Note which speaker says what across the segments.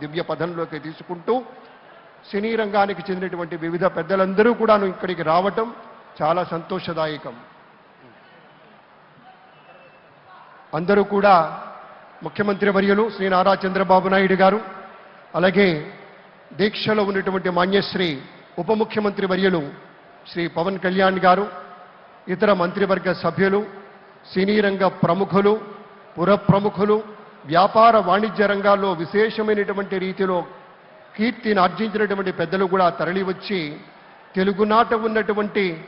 Speaker 1: దివ్య పదంలోకి తీసుకుంటూ సినీ రంగానికి చెందినటువంటి వివిధ పెద్దలందరూ కూడాను ఇక్కడికి రావటం చాలా సంతోషదాయకం. అందరూ కూడా ముఖ్యమంత్రి వర్యులు శ్రీ నారా చంద్రబాబు నాయుడు గారు అలాగే దీక్షలో ఉన్నటువంటి మాన్యశ్రీ ఉప ముఖ్యమంత్రి వర్యులు శ్రీ పవన్ కళ్యాణ్ గారు ఇతర మంత్రివర్గ సభ్యులు సినీ రంగ ప్రముఖులు పుర ప్రముఖులు వ్యాపార వాణిజ్య రంగాల్లో విశేషమైనటువంటి రీతిలో కీర్తిని ఆర్జించినటువంటి పెద్దలు కూడా తరలివచ్చి తెలుగునాట ఉన్నటువంటి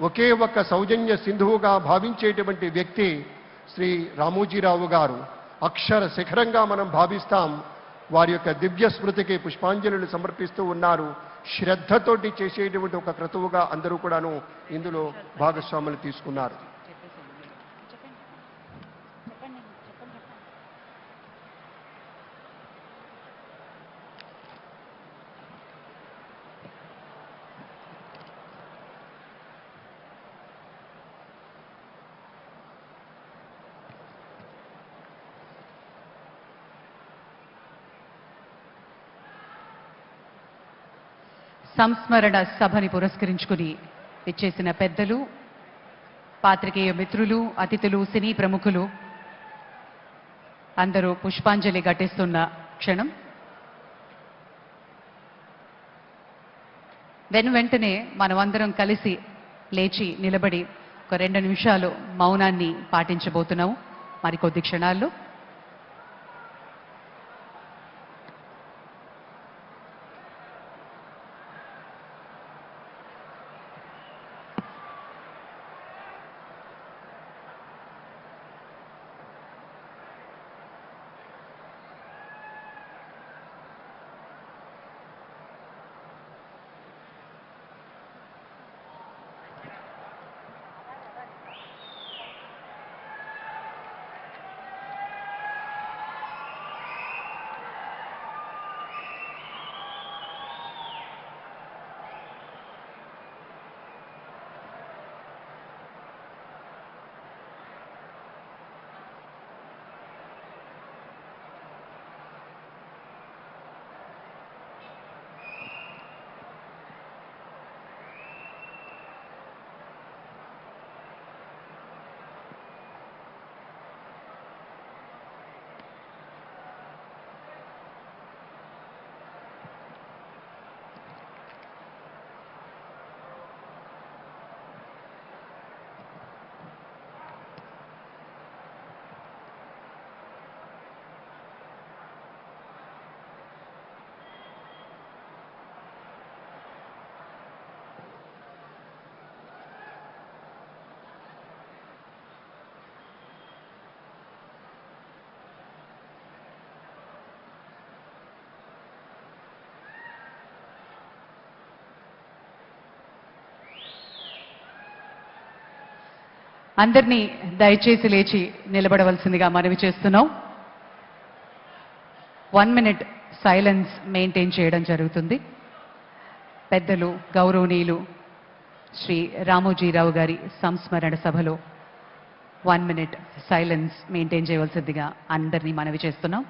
Speaker 1: ఒకే ఒక్క సౌజన్య సింధువుగా భావించేటువంటి వ్యక్తి శ్రీ రామోజీరావు గారు. అక్షర శిఖరంగా మనం భావిస్తాం. వారి యొక్క దివ్య స్మృతికి పుష్పాంజలిని సమర్పిస్తూ ఉన్నారు. శ్రద్ధతోటి చేసేటువంటి ఒక క్రతువుగా అందరూ కూడాను ఇందులో భాగస్వాములు తీసుకున్నారు.
Speaker 2: సంస్మరణ సభని పురస్కరించుకుని ఇచ్చేసిన పెద్దలు పాత్రికేయ మిత్రులు అతిథులు సినీ ప్రముఖులు అందరూ పుష్పాంజలి ఘటిస్తున్న క్షణం. వెను వెంటనే మనమందరం కలిసి లేచి నిలబడి ఒక రెండు నిమిషాలు మౌనాన్ని పాటించబోతున్నాము. మరికొద్ది క్షణాల్లో అందరినీ దయచేసి లేచి నిలబడవలసిందిగా మనవి చేస్తున్నాం. వన్ మినిట్ సైలెన్స్ మెయింటైన్ చేయడం జరుగుతుంది. పెద్దలు గౌరవనీయులు శ్రీ రామోజీరావు గారి సంస్మరణ సభలో వన్ మినిట్ సైలెన్స్ మెయింటైన్ చేయవలసిందిగా అందరినీ మనవి చేస్తున్నాం.